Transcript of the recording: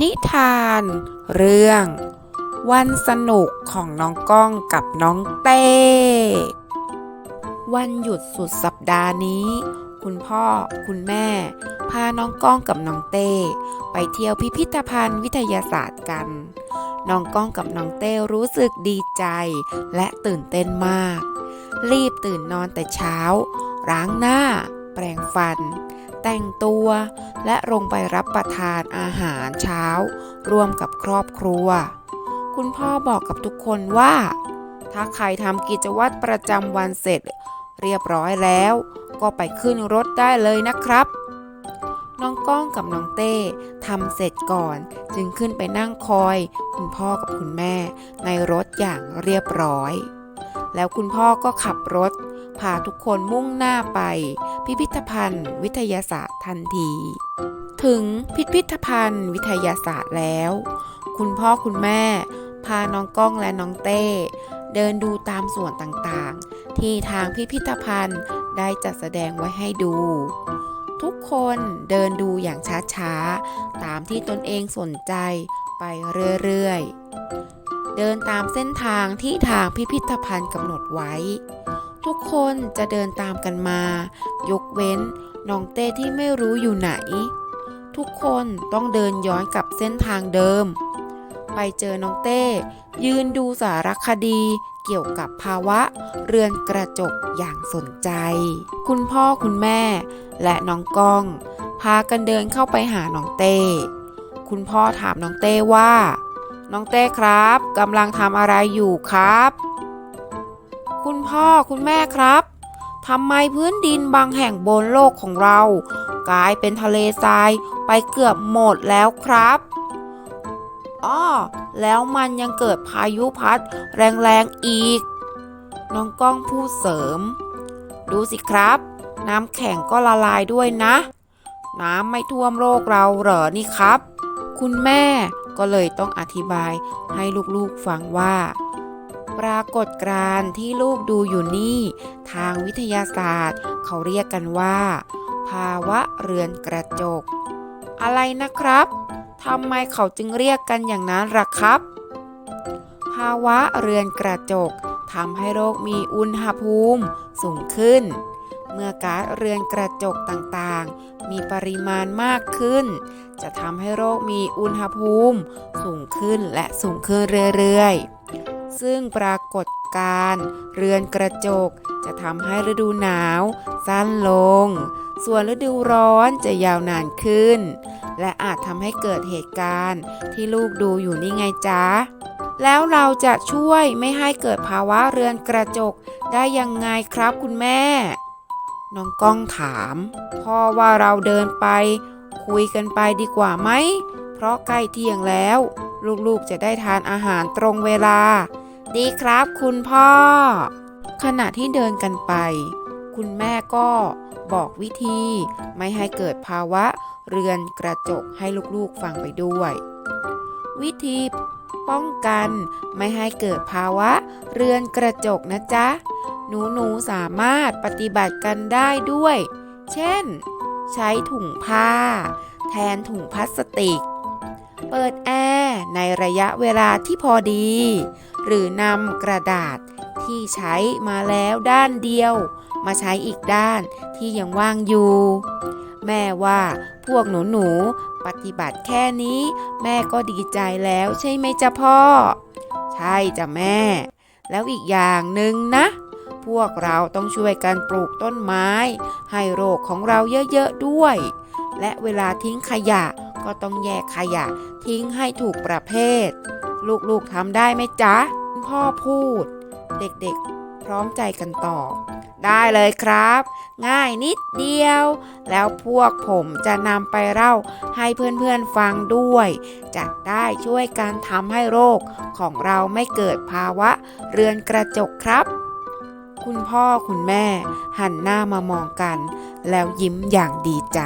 นิทาน เรื่อง วันสนุกของน้องก้องกับน้องเต้ วันหยุดสุดสัปดาห์นี้ คุณพ่อคุณแม่ พาน้องก้องกับน้องเต้ ไปเที่ยวพิพิธภัณฑ์วิทยาศาสตร์กัน น้องก้องกับน้องเต้รู้สึกดีใจและตื่นเต้นมาก รีบตื่นนอนแต่เช้า ล้างหน้า แปรงฟัน แต่งตัว และลงไปรับประทานอาหารเช้า ร่วมกับครอบครัว คุณพ่อบอกกับทุกคนว่า ถ้าใครทำกิจวัตรประจำวันเสร็จ เรียบร้อยแล้ว ก็ไปขึ้นรถได้เลยนะครับน้องก้องกับน้องเต้ทำเสร็จก่อน จึงขึ้นไปนั่งคอย คุณพ่อกับคุณแม่ ในรถอย่างเรียบร้อย แล้วคุณพ่อก็ขับรถ พาทุกคนมุ่งหน้าไป พิพิธภัณฑ์ วิทยาศาสตร์ทันที ถึงพิพิธภัณฑ์ วิทยาศาสตร์แล้ว คุณพ่อคุณแม่ พาน้องก้องและน้องเต้ เดินดูตามส่วนต่างๆ ที่ทางพิพิธภัณฑ์ได้จัดแสดงไว้ให้ดู ทุกคนเดินดูอย่างช้าๆ ตามที่ตนเองสนใจไปเรื่อยๆ เดินตามเส้นทางที่ทางพิพิธภัณฑ์กำหนดไว้ ทุกคนจะเดินตามกันมา ยกเว้นน้องเต้ที่ไม่รู้อยู่ไหน ทุกคนต้องเดินย้อนกลับเส้นทางเดิม ไปเจอน้องเต้ ยืนดูสารคดีเกี่ยวกับภาวะ เรือนกระจกอย่างสนใจ คุณพ่อคุณแม่ และน้องก้อง พากันเดินเข้าไปหาน้องเต้ คุณพ่อถามน้องเต้ว่า น้องเต้ครับกำลังทำอะไรอยู่ครับ คุณพ่อคุณแม่ครับทำไมพื้นดินบางแห่งบนโลกของเรา กลายเป็นทะเลทรายไปเกือบหมดแล้วครับอ้อแล้วมันยังเกิดพายุพัดแรงๆอีก น้องก้องพูดเสริม ดูสิครับ น้ำแข็งก็ละลายด้วยนะ น้ำไม่ท่วมโลกเราเหรอนี่ครับ คุณแม่ก็เลยต้องอธิบายให้ลูกๆฟังว่า ปรากฏการณ์ที่ลูกดูอยู่นี่ ทางวิทยาศาสตร์ เขาเรียกกันว่า ภาวะเรือนกระจก อะไรนะครับทำไมเขาจึงเรียกกันอย่างนั้นล่ะครับ ภาวะเรือนกระจกทำให้โลกมีอุณหภูมิสูงขึ้น เมื่อก๊าซเรือนกระจกต่างๆ มีปริมาณมากขึ้น จะทำให้โลกมีอุณหภูมิสูงขึ้นและสูงขึ้นเรื่อยๆ ซึ่งปรากฏการเรือนกระจกจะทำให้ฤดูหนาว สั้นลง ส่วนฤดูร้อนจะยาวนานขึ้น และอาจทำให้เกิดเหตุการณ์ที่ลูกดูอยู่นี่ไงจ๊ะ แล้วเราจะช่วยไม่ให้เกิดภาวะเรือนกระจกได้ยังไงครับคุณแม่ น้องก้องถาม พ่อว่าเราเดินไป คุยกันไปดีกว่าไหม เพราะใกล้เที่ยงแล้ว ลูกๆจะได้ทานอาหารตรงเวลา ดีครับ คุณพ่อ ขณะที่เดินกันไป คุณแม่ก็บอกวิธีไม่ให้เกิดภาวะเรือนกระจกให้ลูกๆฟังไปด้วย วิธีป้องกันไม่ให้เกิดภาวะเรือนกระจกนะจ๊ะ หนูๆสามารถปฏิบัติกันได้ด้วย เช่น ใช้ถุงผ้า แทนถุงพลาสติก เปิดแอร์ ในระยะเวลาที่พอดี หรือนำกระดาษที่ใช้มาแล้วด้านเดียว มาใช้อีกด้านที่ยังว่างอยู่ แม่ว่าพวกหนูหนูๆปฏิบัติแค่นี้ แม่ก็ดีใจแล้วใช่ไหมจ๊ะพ่อ ใช่จ้ะแม่ แล้วอีกอย่างหนึ่งนะ พวกเราต้องช่วยกันปลูกต้นไม้ ให้โรคของเราเยอะๆด้วย และเวลาทิ้งขยะ ก็ต้องแยกขยะทิ้งให้ถูกประเภท ลูกๆทำได้ไหมจ๊ะ พ่อพูด เด็กๆ พร้อมใจกันตอบได้เลยครับ ง่ายนิดเดียว แล้วพวกผมจะนำไปเล่าให้เพื่อนๆฟังด้วย จะได้ช่วยกันทำให้โรคของเราไม่เกิดภาวะเรือนกระจกครับ คุณพ่อคุณแม่หันหน้ามามองกัน แล้วยิ้มอย่างดีใจ